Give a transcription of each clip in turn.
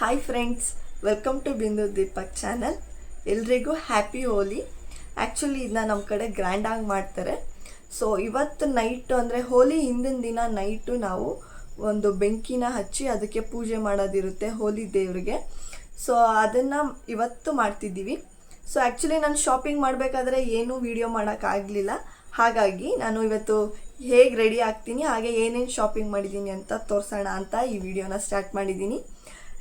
Hi friends welcome to Bindu Deepak channel ಎಲ್ರಿಗೂ happy Holi actually ಇದನ್ನ ನಮ್ಮ ಕಡೆ ಗ್ರ್ಯಾಂಡಾಗಿ ಮಾಡ್ತಾರೆ. ಸೊ ಇವತ್ತು ನೈಟು ಅಂದರೆ ಹೋಲಿ ಹಿಂದಿನ ದಿನ ನೈಟು ನಾವು ಒಂದು ಬೆಂಕಿನ ಹಚ್ಚಿ ಅದಕ್ಕೆ ಪೂಜೆ ಮಾಡೋದಿರುತ್ತೆ ಹೋಲಿ ದೇವರಿಗೆ. ಸೊ ಅದನ್ನು ಇವತ್ತು ಮಾಡ್ತಿದ್ದೀವಿ. ಸೊ ಆ್ಯಕ್ಚುಲಿ ನಾನು ಶಾಪಿಂಗ್ ಮಾಡಬೇಕಾದ್ರೆ ಏನೂ ವಿಡಿಯೋ ಮಾಡೋಕ್ಕಾಗಲಿಲ್ಲ ಹಾಗಾಗಿ ನಾನು ಇವತ್ತು ಹೇಗೆ ರೆಡಿ ಆಗ್ತೀನಿ, ಹಾಗೆ ಏನೇನು ಶಾಪಿಂಗ್ ಮಾಡಿದ್ದೀನಿ ಅಂತ ತೋರಿಸೋಣ ಅಂತ ಈ ವಿಡಿಯೋನ ಸ್ಟಾರ್ಟ್ ಮಾಡಿದ್ದೀನಿ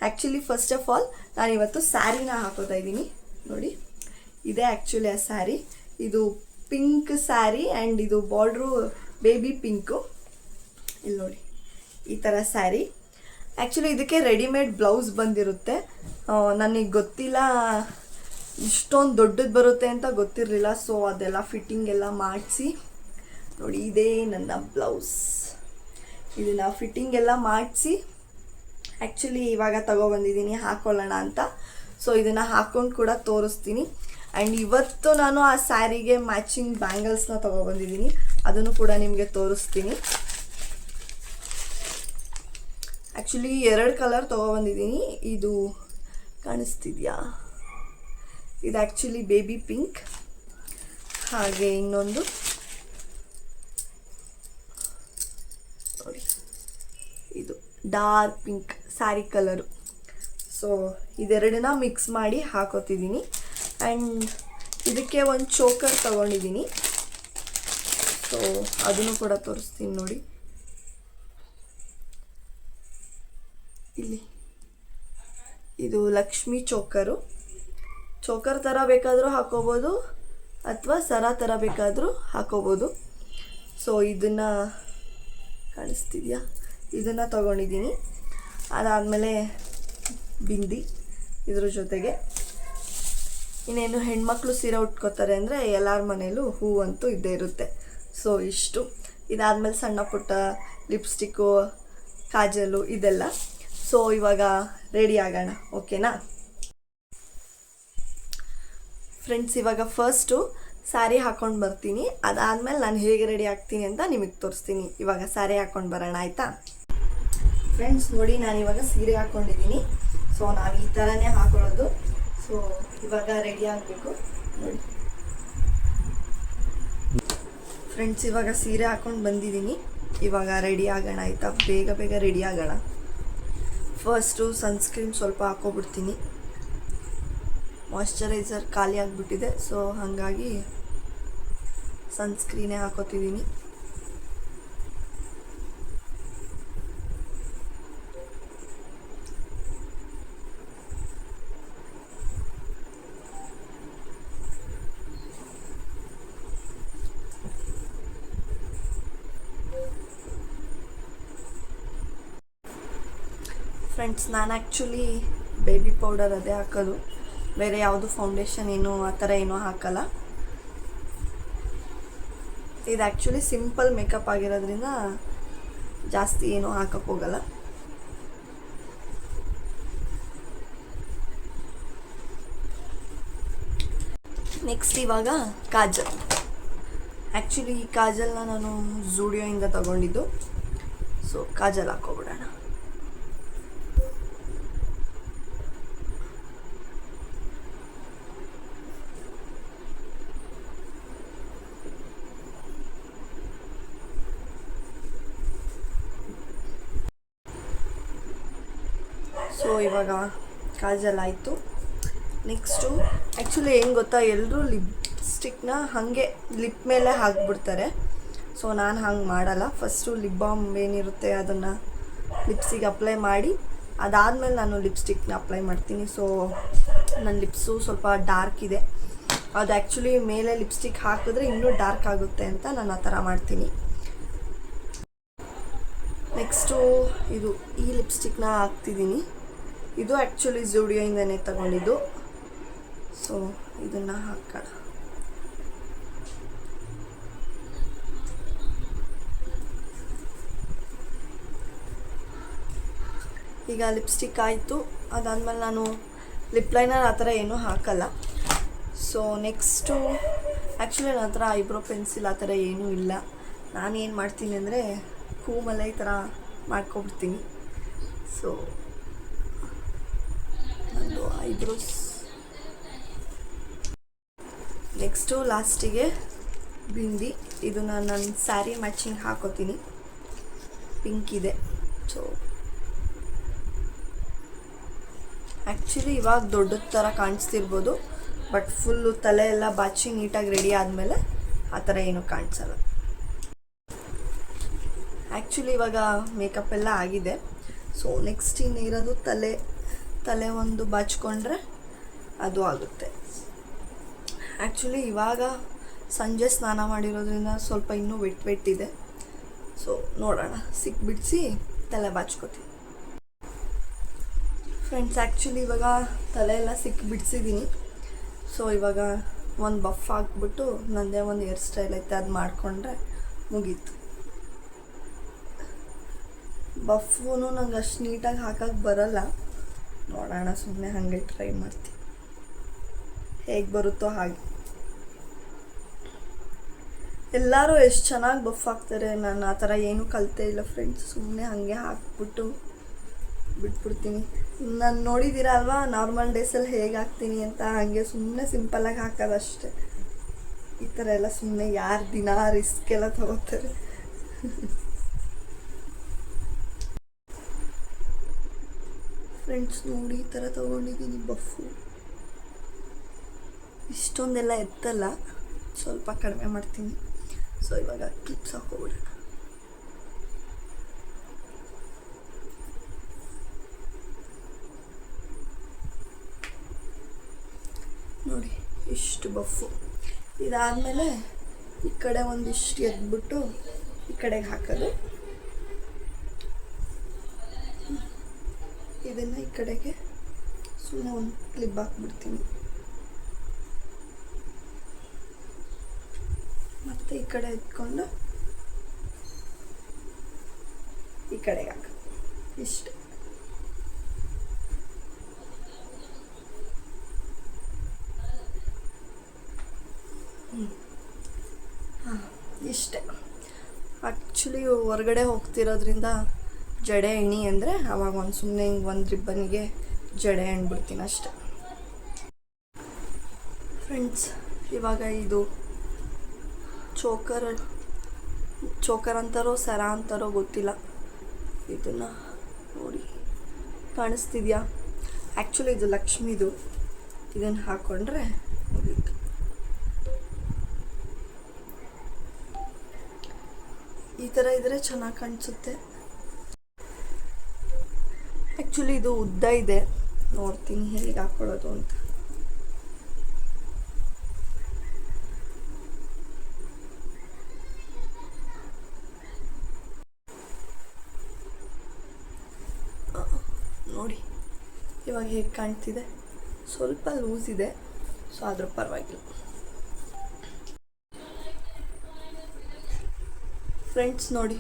ಆ್ಯಕ್ಚುಲಿ ಫಸ್ಟ್ ಆಫ್ ಆಲ್ ನಾನು ಇವತ್ತು ಸ್ಯಾರಿನ ಹಾಕೋತಾ ಇದ್ದೀನಿ. ನೋಡಿ, ಇದೇ ಆ್ಯಕ್ಚುಲಿ ಆ ಸ್ಯಾರಿ. ಇದು ಪಿಂಕ್ ಸ್ಯಾರಿ ಆ್ಯಂಡ್ ಇದು ಬಾರ್ಡ್ರು ಬೇಬಿ ಪಿಂಕು ಇಲ್ಲಿ ನೋಡಿ, ಈ ಥರ ಸ್ಯಾರಿ. ಆ್ಯಕ್ಚುಲಿ ಇದಕ್ಕೆ ರೆಡಿಮೇಡ್ ಬ್ಲೌಸ್ ಬಂದಿರುತ್ತೆ. ನನಗೆ ಗೊತ್ತಿಲ್ಲ ಇಷ್ಟೊಂದು ದೊಡ್ಡದು ಬರುತ್ತೆ ಅಂತ ಗೊತ್ತಿರಲಿಲ್ಲ. ಸೊ ಅದೆಲ್ಲ ಫಿಟ್ಟಿಂಗ್ ಎಲ್ಲ ಮಾಡಿಸಿ, ನೋಡಿ, ಇದೇ ನನ್ನ ಬ್ಲೌಸ್ ಇದನ್ನು ಫಿಟ್ಟಿಂಗ್ ಎಲ್ಲ ಮಾಡಿಸಿ ಆ್ಯಕ್ಚುಲಿ ಇವಾಗ ತಗೊಬಂದಿದ್ದೀನಿ, ಹಾಕೊಳ್ಳೋಣ ಅಂತ. ಸೊ ಇದನ್ನು ಹಾಕ್ಕೊಂಡು ಕೂಡ ತೋರಿಸ್ತೀನಿ. ಆ್ಯಂಡ್ ಇವತ್ತು ನಾನು ಆ ಸ್ಯಾರಿಗೆ ಮ್ಯಾಚಿಂಗ್ ಬ್ಯಾಂಗಲ್ಸ್ನ ತೊಗೊಬಂದಿದ್ದೀನಿ. ಅದನ್ನು ಕೂಡ ನಿಮಗೆ ತೋರಿಸ್ತೀನಿ. ಆ್ಯಕ್ಚುಲಿ ಎರಡು ಕಲರ್ ತೊಗೊಬಂದಿದ್ದೀನಿ. ಇದು ಕಾಣಿಸ್ತಿದ್ಯಾ? ಇದು ಆ್ಯಕ್ಚುಲಿ ಬೇಬಿ ಪಿಂಕ್ ಹಾಗೆ ಇನ್ನೊಂದು. ನೋಡಿ ಇದು dark pink sari colour. So ಇದೆರಡನ್ನ mix ಮಾಡಿ ಹಾಕೋತಿದ್ದೀನಿ. ಆ್ಯಂಡ್ ಇದಕ್ಕೆ ಒಂದು ಚೋಕರ್ ತಗೊಂಡಿದ್ದೀನಿ. ಸೊ ಅದನ್ನು ಕೂಡ ತೋರಿಸ್ತೀನಿ ನೋಡಿ. ಇಲ್ಲಿ. ಇದು ಲಕ್ಷ್ಮಿ ಚೋಕರು ಚೋಕರ್ ಥರ ಬೇಕಾದರೂ ಹಾಕೋಬೋದು ಅಥವಾ ಸರ ಥರ ಬೇಕಾದರೂ ಹಾಕೋಬೋದು. ಸೊ ಇದನ್ನು ಕಾಣಿಸ್ತಿದೆಯಾ? ಇದನ್ನು ತಗೊಂಡಿದ್ದೀನಿ. ಅದಾದಮೇಲೆ ಬಿಂದಿ ಇದ್ರ ಜೊತೆಗೆ. ಇನ್ನೇನು ಹೆಣ್ಮಕ್ಳು ಸೀರೆ ಉಟ್ಕೋತಾರೆ ಅಂದರೆ ಎಲ್ಲರ ಮನೇಲೂ ಹೂವಂತೂ ಇದ್ದೇ ಇರುತ್ತೆ. ಸೊ ಇಷ್ಟು. ಇದಾದಮೇಲೆ ಸಣ್ಣ ಪುಟ್ಟ ಲಿಪ್ಸ್ಟಿಕ್ಕು, ಕಾಜಲು ಇದೆಲ್ಲ. ಸೊ ಇವಾಗ ರೆಡಿ ಆಗೋಣ ಓಕೆನಾ ಫ್ರೆಂಡ್ಸ್ ಇವಾಗ ಫಸ್ಟು ಸ್ಯಾರಿ ಹಾಕೊಂಡು ಬರ್ತೀನಿ. ಅದಾದಮೇಲೆ ನಾನು ಹೇಗೆ ರೆಡಿ ಆಗ್ತೀನಿ ಅಂತ ನಿಮಗೆ ತೋರಿಸ್ತೀನಿ. ಇವಾಗ ಸ್ಯಾರಿ ಹಾಕೊಂಡು ಬರೋಣ, ಆಯಿತಾ? ಫ್ರೆಂಡ್ಸ್ ನೋಡಿ ನಾನು ಇವಾಗ ಸೀರೆ ಹಾಕ್ಕೊಂಡಿದ್ದೀನಿ ಸೊ ನಾವು ಈ ಥರನೇ ಹಾಕೊಳ್ಳೋದು. ಸೊ ಇವಾಗ ರೆಡಿ ಆಗಬೇಕು. ನೋಡಿ ಫ್ರೆಂಡ್ಸ್ ಇವಾಗ ಸೀರೆ ಹಾಕೊಂಡು ಬಂದಿದ್ದೀನಿ. ಇವಾಗ ರೆಡಿ ಆಗೋಣ, ಆಯಿತಾ? ಬೇಗ ಬೇಗ ರೆಡಿ ಆಗೋಣ. ಫಸ್ಟು ಸನ್ಸ್ಕ್ರೀನ್ ಸ್ವಲ್ಪ ಹಾಕೋಬಿಡ್ತೀನಿ ಮಾಯಶ್ಚರೈಸರ್ ಖಾಲಿ ಆಗಿಬಿಟ್ಟಿದೆ. ಸೊ ಹಾಗಾಗಿ ಸನ್ಸ್ಕ್ರೀನೇ ಹಾಕೋತಿದ್ದೀನಿ. ಫ್ರೆಂಡ್ಸ್, ನಾನು ಆ್ಯಕ್ಚುಲಿ ಬೇಬಿ ಪೌಡರ್ ಅದೇ ಹಾಕೋದು. ಬೇರೆ ಯಾವುದು ಫೌಂಡೇಶನ್ ಏನು ಆ ಥರ ಏನೂ ಹಾಕಲ್ಲ. ಇದು ಆ್ಯಕ್ಚುಲಿ ಸಿಂಪಲ್ ಮೇಕಪ್ ಆಗಿರೋದ್ರಿಂದ ಜಾಸ್ತಿ ಏನೂ ಹಾಕಕ್ಕೆ ಹೋಗಲ್ಲ. ನೆಕ್ಸ್ಟ್ ಇವಾಗ ಕಾಜಲ್. ಆ್ಯಕ್ಚುಲಿ ಈ ಕಾಜಲ್ನ ನಾನು ಝೂಡಿಯೋಯಿಂದ ತಗೊಂಡಿದ್ದು. ಸೊ ಕಾಜಲ್ ಹಾಕೋಬಿಡೋಣ ಸೊ ಇವಾಗ ಕಾಜಲ್ ಆಯಿತು ನೆಕ್ಸ್ಟು ಆ್ಯಕ್ಚುಲಿ ಏನು ಗೊತ್ತಾ ಎಲ್ಲರೂ ಲಿಪ್ಸ್ಟಿಕ್ನ ಹಾಗೆ ಲಿಪ್ ಮೇಲೆ ಹಾಕ್ಬಿಡ್ತಾರೆ. ಸೊ ನಾನು ಹಂಗೆ ಮಾಡಲ್ಲ. ಫಸ್ಟು ಲಿಪ್ ಬಾಮ್ ಏನಿರುತ್ತೆ ಅದನ್ನು ಲಿಪ್ಸಿಗೆ ಅಪ್ಲೈ ಮಾಡಿ, ಅದಾದಮೇಲೆ ನಾನು ಲಿಪ್ಸ್ಟಿಕ್ನ ಅಪ್ಲೈ ಮಾಡ್ತೀನಿ. ಸೊ ನನ್ನ ಲಿಪ್ಸು ಸ್ವಲ್ಪ ಡಾರ್ಕ್ ಇದೆ. ಅದು ಆ್ಯಕ್ಚುಲಿ ಮೇಲೆ ಲಿಪ್ಸ್ಟಿಕ್ ಹಾಕಿದ್ರೆ ಇನ್ನೂ ಡಾರ್ಕ್ ಆಗುತ್ತೆ ಅಂತ ನಾನು ಆ ಥರ ಮಾಡ್ತೀನಿ. ನೆಕ್ಸ್ಟು ಇದು ಈ ಲಿಪ್ಸ್ಟಿಕ್ನ ಹಾಕ್ತಿದ್ದೀನಿ. ಇದು ಆ್ಯಕ್ಚುಲಿ ಝೂಡಿಯೋಯಿಂದನೇ ತಗೊಂಡಿದ್ದು. ಸೊ ಇದನ್ನು ಹಾಕೋಣ. ಈಗ ಲಿಪ್ಸ್ಟಿಕ್ ಆಯಿತು. ಅದಾದಮೇಲೆ ನಾನು ಲಿಪ್ ಲೈನರ್ ಆ ಥರ ಏನೂ ಹಾಕಲ್ಲ. ಸೊ ನೆಕ್ಸ್ಟು ಆ್ಯಕ್ಚುಲಿ ನನ್ನ ಹತ್ರ ಐಬ್ರೋ ಪೆನ್ಸಿಲ್ ಆ ಥರ ಏನೂ ಇಲ್ಲ. ನಾನೇನು ಮಾಡ್ತೀನಿ ಅಂದರೆ ಕೂಮಲೆ ಈ ಥರ ಮಾಡ್ಕೊಬಿಡ್ತೀನಿ. ಸೊ ಐಬ್ರೋಸ್ ನೆಕ್ಸ್ಟು ಲಾಸ್ಟಿಗೆ ಬಿಂದಿ ಇದು ನಾನು ನನ್ನ ಸ್ಯಾರಿ ಮ್ಯಾಚಿಂಗ್ ಹಾಕೋತೀನಿ. ಪಿಂಕ್ ಇದೆ. ಸೊ ಆ್ಯಕ್ಚುಲಿ ಇವಾಗ ದೊಡ್ಡದ ಥರ ಕಾಣಿಸ್ತಿರ್ಬೋದು ಬಟ್ ಫುಲ್ಲು ತಲೆ ಎಲ್ಲ ಬಾಚಿ ನೀಟಾಗಿ ರೆಡಿ ಆದಮೇಲೆ ಆ ಥರ ಏನೂ ಕಾಣಿಸಲ್ಲ. ಆ್ಯಕ್ಚುಲಿ ಇವಾಗ ಮೇಕಪ್ ಎಲ್ಲ ಆಗಿದೆ. ಸೊ ನೆಕ್ಸ್ಟ್ ಇನ್ನಿರೋದು ತಲೆ. ತಲೆ ಒಂದು ಬಾಚ್ಕೊಂಡ್ರೆ ಅದು ಆಗುತ್ತೆ. ಆ್ಯಕ್ಚುಲಿ ಇವಾಗ ಸಂಜೆ ಸ್ನಾನ ಮಾಡಿರೋದ್ರಿಂದ ಸ್ವಲ್ಪ ಇನ್ನೂ ವೆಟ್ ಇದೆ. ಸೊ ನೋಡೋಣ. ಸಿಕ್ಬಿಡಿಸಿ ತಲೆ ಬಾಚ್ಕೋತೀನಿ. ಫ್ರೆಂಡ್ಸ್ ಆ್ಯಕ್ಚುಲಿ ಇವಾಗ ತಲೆ ಎಲ್ಲ ಸಿಕ್ಕಿ ಬಿಡಿಸಿದ್ದೀನಿ ಸೊ ಇವಾಗ ಒಂದು ಬಫ್ ಹಾಕ್ಬಿಟ್ಟು ನನ್ನದೇ ಒಂದು ಹೇರ್ ಸ್ಟೈಲ್ ಐತೆ, ಅದು ಮಾಡಿಕೊಂಡ್ರೆ ಮುಗೀತು. ಬಫ್ಫೂ ನಂಗೆ ಅಷ್ಟು ನೀಟಾಗಿ ಹಾಕಕ್ಕೆ ಬರಲ್ಲ. ನೋಡೋಣ ಸುಮ್ಮನೆ ಹಾಗೆ ಟ್ರೈ ಮಾಡ್ತೀನಿ. ಹೇಗೆ ಬರುತ್ತೋ ಹಾಗೆ. ಎಲ್ಲರೂ ಎಷ್ಟು ಚೆನ್ನಾಗಿ ಬಫ್ ಹಾಕ್ತಾರೆ ನಾನು ಆ ಥರ ಏನೂ ಕಲಿತೇ ಇಲ್ಲ ಫ್ರೆಂಡ್ಸ್ ಸುಮ್ಮನೆ ಹಾಗೆ ಹಾಕ್ಬಿಟ್ಟು ಬಿಟ್ಬಿಡ್ತೀನಿ. ನಾನು ನೋಡಿದ್ದೀರಾ ಅಲ್ವಾ ನಾರ್ಮಲ್ ಡೇಸಲ್ಲಿ ಹೇಗೆ ಹಾಕ್ತೀನಿ ಅಂತ, ಹಾಗೆ ಸುಮ್ಮನೆ ಸಿಂಪಲಾಗಿ ಹಾಕೋದಷ್ಟೇ. ಈ ಥರ ಎಲ್ಲ ಸುಮ್ಮನೆ ಯಾರು ದಿನ ರಿಸ್ಕ್ ಎಲ್ಲ ತಗೋತಾರೆ. ಫ್ರೆಂಡ್ಸ್ ನೋಡಿ ಈ ಥರ ತೊಗೊಂಡಿದ್ದೀನಿ, ಬಫು. ಇಷ್ಟೊಂದೆಲ್ಲ ಎತ್ತಲ್ಲ, ಸ್ವಲ್ಪ ಕಡಿಮೆ ಮಾಡ್ತೀನಿ. ಸೊ ಇವಾಗ ಕ್ಲಿಪ್ಸ್ ಹಾಕೋಬಿಡೋಣ ನೋಡಿ ಇಷ್ಟು ಬಫು. ಇದಾದಮೇಲೆ ಈ ಕಡೆ ಒಂದಿಷ್ಟು ಎದ್ಬಿಟ್ಟು ಈ ಕಡೆಗೆ ಹಾಕೋದು. ಇದನ್ನು ಈ ಕಡೆಗೆ ಸುಮ್ಮನೆ ಒಂದು ಕ್ಲಿಪ್ ಹಾಕ್ಬಿಡ್ತೀನಿ. ಮತ್ತೆ ಈ ಕಡೆ ಇಟ್ಕೊಂಡು ಈ ಕಡೆಗೆ ಹಾಕ. ಇಷ್ಟು. ಹಾಂ, ಇಷ್ಟೇ. ಆ್ಯಕ್ಚುಲಿ ಹೊರಗಡೆ ಹೋಗ್ತಿರೋದ್ರಿಂದ ಜಡೆ ಎಣ್ಣೆ ಅಂದರೆ ಅವಾಗ ಒಂದು ಸುಮ್ಮನೆ ಹಿಂಗೆ ಒಂದು ರಿಬ್ಬನಿಗೆ ಜಡೆ ಎಣ್ಬಿಡ್ತೀನಿ ಅಷ್ಟೆ. ಫ್ರೆಂಡ್ಸ್ ಇವಾಗ ಇದು ಚೋಕರ್ ಚೋಕರ್ ಅಂತಾರೋ, ಸರ ಅಂತಾರೋ ಗೊತ್ತಿಲ್ಲ. ಇದನ್ನು ನೋಡಿ. ಕಾಣಿಸ್ತಿದ್ಯಾ? ಆ್ಯಕ್ಚುಲಿ ಇದು ಲಕ್ಷ್ಮಿದು. ಇದನ್ನು ಹಾಕ್ಕೊಂಡ್ರೆ ಈ ಥರ ಇದ್ರೆ ಚೆನ್ನಾಗಿ ಕಾಣಿಸುತ್ತೆ. ಆ್ಯಕ್ಚುಲಿ ಇದು ಉದ್ದ ಇದೆ. ನೋಡ್ತೀನಿ ಹೇಗೆ ಹಾಕೊಳ್ಳೋದು ಅಂತ. ನೋಡಿ. ಇವಾಗ ಹೇಗೆ ಕಾಣ್ತಿದೆ? ಸ್ವಲ್ಪ ಲೂಸ್ ಇದೆ. ಸೊ, ಆದರೂ ಪರವಾಗಿಲ್ಲ. ಫ್ರೆಂಡ್ಸ್ ನೋಡಿ.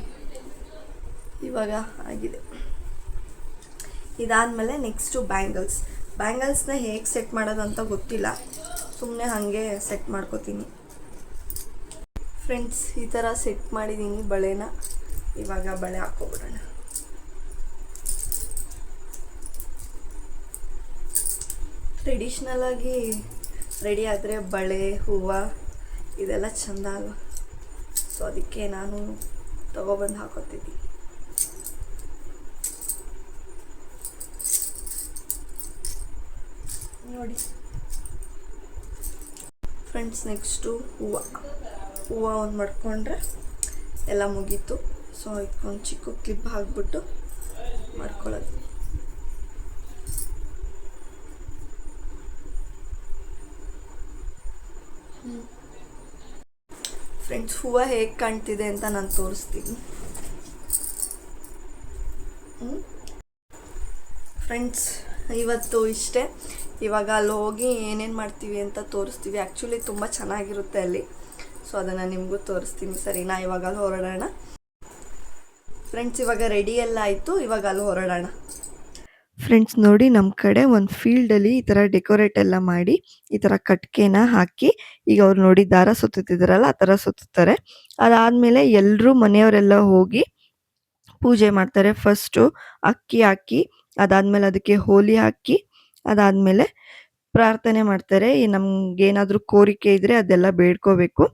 ಇವಾಗ ಆಗಿದೆ. ಇದಾದಮೇಲೆ ನೆಕ್ಸ್ಟು ಬ್ಯಾಂಗಲ್ಸ್ ಬ್ಯಾಂಗಲ್ಸ್ನ ಹೇಗೆ ಸೆಟ್ ಮಾಡೋದು ಅಂತ ಗೊತ್ತಿಲ್ಲ. ಸುಮ್ಮನೆ ಹಾಗೆ ಸೆಟ್ ಮಾಡ್ಕೋತೀನಿ. ಫ್ರೆಂಡ್ಸ್ ಈ ಥರ ಸೆಟ್ ಮಾಡಿದ್ದೀನಿ ಬಳೆನ. ಇವಾಗ ಬಳೆ ಹಾಕ್ಕೊಬಿಡೋಣ. ಟ್ರೆಡಿಷ್ನಲ್ ಆಗಿ ರೆಡಿ ಆದರೆ ಬಳೆ, ಹೂವು, ಇದೆಲ್ಲ ಚಂದ ಅಲ್ವಾ? ಸೊ ಅದಕ್ಕೆ ನಾನು ತಗೊಬಂದು ಹಾಕೋತಿದ್ದೀನಿ ನೋಡಿ. ಫ್ರೆಂಡ್ಸ್ ನೆಕ್ಸ್ಟು ಹೂವು. ಹೂವು ಒಂದು ಮಾಡ್ಕೊಂಡ್ರೆ ಎಲ್ಲ ಮುಗೀತು. ಸೊ ಒಂದು ಚಿಕ್ಕ ಕ್ಲಿಪ್ ಹಾಕ್ಬಿಟ್ಟು ಮಾಡ್ಕೊಳ್ಳೋದು. ಫ್ರೆಂಡ್ಸ್ ಹೂವು ಹೇಗೆ ಕಾಣ್ತಿದೆ ಅಂತ ನಾನು ತೋರಿಸ್ತೀನಿ. ಫ್ರೆಂಡ್ಸ್ ಇವತ್ತು ಇಷ್ಟೇ. ಇವಾಗ ಅಲ್ಲಿ ಹೋಗಿ ಏನೇನು ಮಾಡ್ತೀವಿ ಅಂತ ತೋರಿಸ್ತೀವಿ. ಆ್ಯಕ್ಚುಲಿ ತುಂಬ ಚೆನ್ನಾಗಿರುತ್ತೆ ಅಲ್ಲಿ. ಸೊ ಅದನ್ನು ನಿಮಗೂ ತೋರಿಸ್ತೀನಿ. ಸರಿ, ನಾ ಇವಾಗ ಅಲ್ಲಿ ಹೊರಡೋಣ. ಫ್ರೆಂಡ್ಸ್ ಇವಾಗ ರೆಡಿ ಎಲ್ಲ ಆಯಿತು. ಇವಾಗ ಅಲ್ಲಿ ಹೊರಡೋಣ. ಫ್ರೆಂಡ್ಸ್ ನೋಡಿ ನಮ್ಮ ಕಡೆ ಒಂದು ಫೀಲ್ಡಲ್ಲಿ ಈ ಥರ ಡೆಕೋರೇಟ್ ಎಲ್ಲ ಮಾಡಿ, ಈ ಥರ ಕಟ್ಕೆನ ಹಾಕಿ, ಈಗ ಅವ್ರು ನೋಡಿ ದಾರ ಸುತ್ತುತ್ತಿದ್ದಾರಲ್ಲ ಆ ಥರ ಸುತ್ತುತ್ತಾರೆ. ಅದಾದಮೇಲೆ ಎಲ್ಲರೂ ಮನೆಯವರೆಲ್ಲ ಹೋಗಿ ಪೂಜೆ ಮಾಡ್ತಾರೆ. ಫಸ್ಟು ಅಕ್ಕಿ ಹಾಕಿ ಅದಾದಮೇಲೆ ಅದಕ್ಕೆ ಹೋಲಿ ಹಾಕಿ ಅದಾದ್ಮೇಲೆ ಪ್ರಾರ್ಥನೆ ಮಾಡ್ತಾರೆ. ನಮ್ಗೇನಾದರೂ ಕೋರಿಕೆ ಇದ್ದರೆ ಅದೆಲ್ಲ ಬೇಡ್ಕೋಬೇಕು.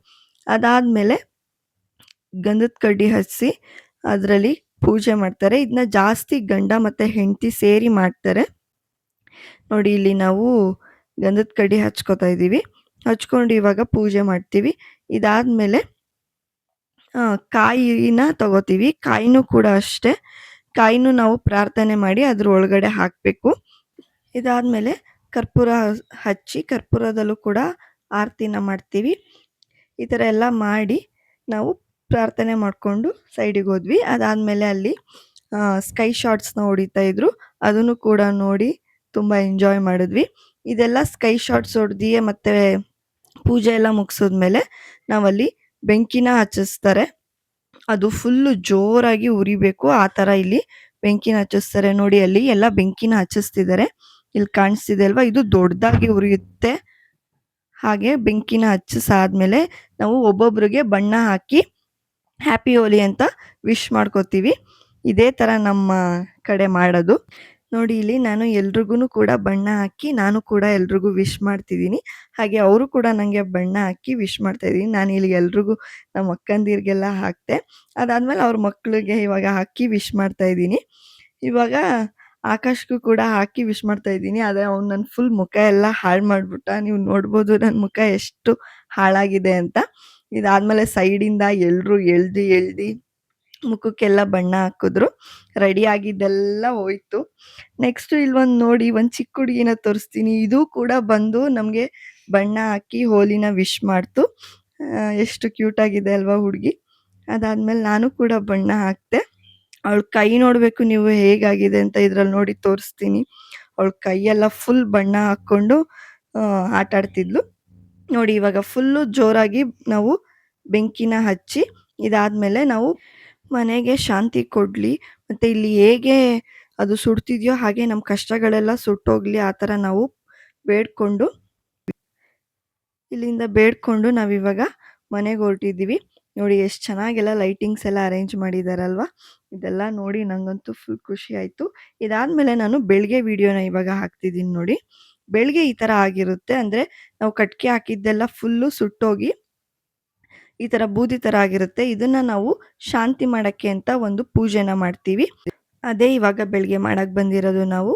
ಅದಾದಮೇಲೆ ಗಂಧದ ಕಡ್ಡಿ ಹಚ್ಚಿ ಅದರಲ್ಲಿ ಪೂಜೆ ಮಾಡ್ತಾರೆ. ಇದನ್ನ ಜಾಸ್ತಿ ಗಂಡ ಮತ್ತು ಹೆಂಡತಿ ಸೇರಿ ಮಾಡ್ತಾರೆ. ನೋಡಿ, ಇಲ್ಲಿ ನಾವು ಗಂಧದ ಕಡ್ಡಿ ಹಚ್ಕೋತಾ ಇದ್ದೀವಿ. ಹಚ್ಕೊಂಡು ಇವಾಗ ಪೂಜೆ ಮಾಡ್ತೀವಿ. ಇದಾದಮೇಲೆ ಕಾಯಿನ ತಗೋತೀವಿ. ಕಾಯಿನೂ ಕೂಡ ಅಷ್ಟೇ. ಕಾಯಿನೂ ನಾವು ಪ್ರಾರ್ಥನೆ ಮಾಡಿ ಅದ್ರ ಒಳಗಡೆ ಹಾಕಬೇಕು. ಇದಾದಮೇಲೆ ಕರ್ಪೂರ ಹಚ್ಚಿ ಕರ್ಪೂರದಲ್ಲೂ ಕೂಡ ಆರತಿನ ಮಾಡ್ತೀವಿ. ಈ ಥರ ಎಲ್ಲ ಮಾಡಿ ನಾವು ಪ್ರಾರ್ಥನೆ ಮಾಡಿಕೊಂಡು ಸೈಡಿಗೆ ಹೋದ್ವಿ. ಅದಾದಮೇಲೆ ಅಲ್ಲಿ ಸ್ಕೈ ಶಾಟ್ಸ್ನ ಹೊಡಿತಾ ಇದ್ರು. ಅದನ್ನು ಕೂಡ ನೋಡಿ ತುಂಬ ಎಂಜಾಯ್ ಮಾಡಿದ್ವಿ. ಇದೆಲ್ಲ ಸ್ಕೈ ಶಾಟ್ಸ್ ಹೊಡೆದಿಯೇ ಮತ್ತು ಪೂಜೆ ಎಲ್ಲ ಮುಗಿಸಿದ್ಮೇಲೆ ನಾವಲ್ಲಿ ಬೆಂಕಿನ ಹಚ್ಚಿಸ್ತಾರೆ. ಅದು ಫುಲ್ಲು ಜೋರಾಗಿ ಉರಿಬೇಕು. ಆ ಥರ ಇಲ್ಲಿ ಬೆಂಕಿನ ಹಚ್ಚಿಸ್ತಾರೆ. ನೋಡಿ, ಅಲ್ಲಿ ಎಲ್ಲ ಬೆಂಕಿನ ಹಚ್ಚಿಸ್ತಿದ್ದಾರೆ. ಇಲ್ಲಿ ಕಾಣಿಸ್ತಿದೆ ಅಲ್ವಾ? ಇದು ದೊಡ್ಡದಾಗಿ ಉರಿಯುತ್ತೆ. ಹಾಗೆ ಬೆಂಕಿನ ಹಚ್ಚಿಸಾದ್ಮೇಲೆ ನಾವು ಒಬ್ಬೊಬ್ರಿಗೆ ಬಣ್ಣ ಹಾಕಿ ಹ್ಯಾಪಿ ಹೋಲಿ ಅಂತ ವಿಶ್ ಮಾಡ್ಕೋತೀವಿ. ಇದೇ ಥರ ನಮ್ಮ ಕಡೆ ಮಾಡೋದು. ನೋಡಿ ಇಲ್ಲಿ ನಾನು ಎಲ್ರಿಗೂ ಕೂಡ ಬಣ್ಣ ಹಾಕಿ ನಾನು ಕೂಡ ಎಲ್ರಿಗೂ ವಿಶ್ ಮಾಡ್ತಿದ್ದೀನಿ. ಹಾಗೆ ಅವರು ಕೂಡ ನನಗೆ ಬಣ್ಣ ಹಾಕಿ ವಿಶ್ ಮಾಡ್ತಾ ಇದ್ದೀನಿ. ನಾನು ಇಲ್ಲಿ ಎಲ್ರಿಗೂ ನಮ್ಮ ಅಕ್ಕಂದಿರಿಗೆಲ್ಲ ಹಾಕ್ತೆ. ಅದಾದಮೇಲೆ ಅವ್ರ ಮಕ್ಕಳಿಗೆ ಇವಾಗ ಹಾಕಿ ವಿಶ್ ಮಾಡ್ತಾ ಇದ್ದೀನಿ. ಇವಾಗ ಆಕಾಶ್ಗೂ ಕೂಡ ಹಾಕಿ ವಿಶ್ ಮಾಡ್ತಾ ಇದ್ದೀನಿ. ಆದರೆ ಅವ್ನು ನನ್ನ ಫುಲ್ ಮುಖ ಎಲ್ಲ ಹಾಳು ಮಾಡಿಬಿಟ್ಟ. ನೀವು ನೋಡ್ಬೋದು ನನ್ನ ಮುಖ ಎಷ್ಟು ಹಾಳಾಗಿದೆ ಅಂತ. ಇದಾದಮೇಲೆ ಸೈಡಿಂದ ಎಲ್ಲರೂ ಎಳ್ದು ಎಳ್ದು ಮುಖಕ್ಕೆಲ್ಲ ಬಣ್ಣ ಹಾಕಿದ್ರು. ರೆಡಿ ಆಗಿದ್ದೆಲ್ಲ ಹೋಯ್ತು. ನೆಕ್ಸ್ಟ್ ಇಲ್ಲೊಂದು ನೋಡಿ, ಒಂದು ಚಿಕ್ಕ ಹುಡುಗಿನ ತೋರಿಸ್ತೀನಿ. ಇದು ಕೂಡ ಬಂದು ನಮಗೆ ಬಣ್ಣ ಹಾಕಿ ಹೋಲಿನ ವಿಶ್ ಮಾಡ್ತು. ಎಷ್ಟು ಕ್ಯೂಟ್ ಆಗಿದೆ ಅಲ್ವಾ ಹುಡುಗಿ. ಅದಾದ್ಮೇಲೆ ನಾನು ಕೂಡ ಬಣ್ಣ ಹಾಕ್ತೆ. ಅವಳ ಕೈ ನೋಡಬೇಕು ನೀವು ಹೇಗಾಗಿದೆ ಅಂತ ಇದ್ರಲ್ಲಿ ನೋಡಿ ತೋರಿಸ್ತೀನಿ. ಅವಳ ಕೈಯೆಲ್ಲ ಫುಲ್ ಬಣ್ಣ ಹಾಕ್ಕೊಂಡು ಆಟ ಆಡ್ತಿದ್ಲು. ನೋಡಿ ಇವಾಗ ಫುಲ್ಲು ಜೋರಾಗಿ ನಾವು ಬೆಂಕಿನ ಹಚ್ಚಿ, ಇದಾದ್ಮೇಲೆ ನಾವು ಮನೆಗೆ ಶಾಂತಿ ಕೊಡಲಿ, ಮತ್ತು ಇಲ್ಲಿ ಹೇಗೆ ಅದು ಸುಡ್ತಿದೆಯೋ ಹಾಗೆ ನಮ್ಮ ಕಷ್ಟಗಳೆಲ್ಲ ಸುಟ್ಟೋಗಲಿ, ಆ ಥರ ನಾವು ಬೇಡ್ಕೊಂಡು ಇಲ್ಲಿಂದ ಬೇಡ್ಕೊಂಡು ನಾವಿವಾಗ ಮನೆಗೆ ಹೊರಟಿದ್ದೀವಿ. ನೋಡಿ ಎಷ್ಟು ಚೆನ್ನಾಗೆಲ್ಲ ಲೈಟಿಂಗ್ಸ್ ಎಲ್ಲ ಅರೇಂಜ್ ಮಾಡಿದಾರಲ್ವ? ಇದೆಲ್ಲ ನೋಡಿ ನನಗಂತೂ ಫುಲ್ ಖುಷಿ ಆಯಿತು. ಇದಾದಮೇಲೆ ನಾನು ಬೆಳಗ್ಗೆ ವಿಡಿಯೋನ ಇವಾಗ ಹಾಕ್ತಿದ್ದೀನಿ ನೋಡಿ. ಬೆಳಗ್ಗೆ ಈ ಥರ ಆಗಿರುತ್ತೆ, ಅಂದರೆ ನಾವು ಕಟ್ಗೆ ಹಾಕಿದ್ದೆಲ್ಲ ಫುಲ್ಲು ಸುಟ್ಟೋಗಿ ಈ ಥರ ಬೂದಿ ಥರ ಆಗಿರುತ್ತೆ. ಇದನ್ನ ನಾವು ಶಾಂತಿ ಮಾಡೋಕ್ಕೆ ಅಂತ ಒಂದು ಪೂಜೆನ ಮಾಡ್ತೀವಿ. ಅದೇ ಇವಾಗ ಬೆಳಗ್ಗೆ ಮಾಡೋಕ್ಕೆ ಬಂದಿರೋದು ನಾವು.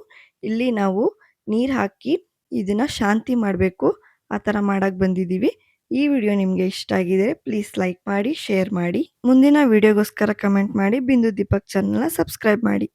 ಇಲ್ಲಿ ನಾವು ನೀರು ಹಾಕಿ ಇದನ್ನ ಶಾಂತಿ ಮಾಡಬೇಕು. ಆ ಥರ ಮಾಡಕ್ಕೆ ಬಂದಿದ್ದೀವಿ. ಈ ವಿಡಿಯೋ ನಿಮಗೆ ಇಷ್ಟ ಆಗಿದ್ರೆ ಪ್ಲೀಸ್ ಲೈಕ್ ಮಾಡಿ, ಶೇರ್ ಮಾಡಿ. ಮುಂದಿನ ವಿಡಿಯೋಗೋಸ್ಕರ ಕಮೆಂಟ್ ಮಾಡಿ. ಬಿಂದು ದೀಪಕ್ ಚಾನಲ್ನ ಸಬ್ಸ್ಕ್ರೈಬ್ ಮಾಡಿ.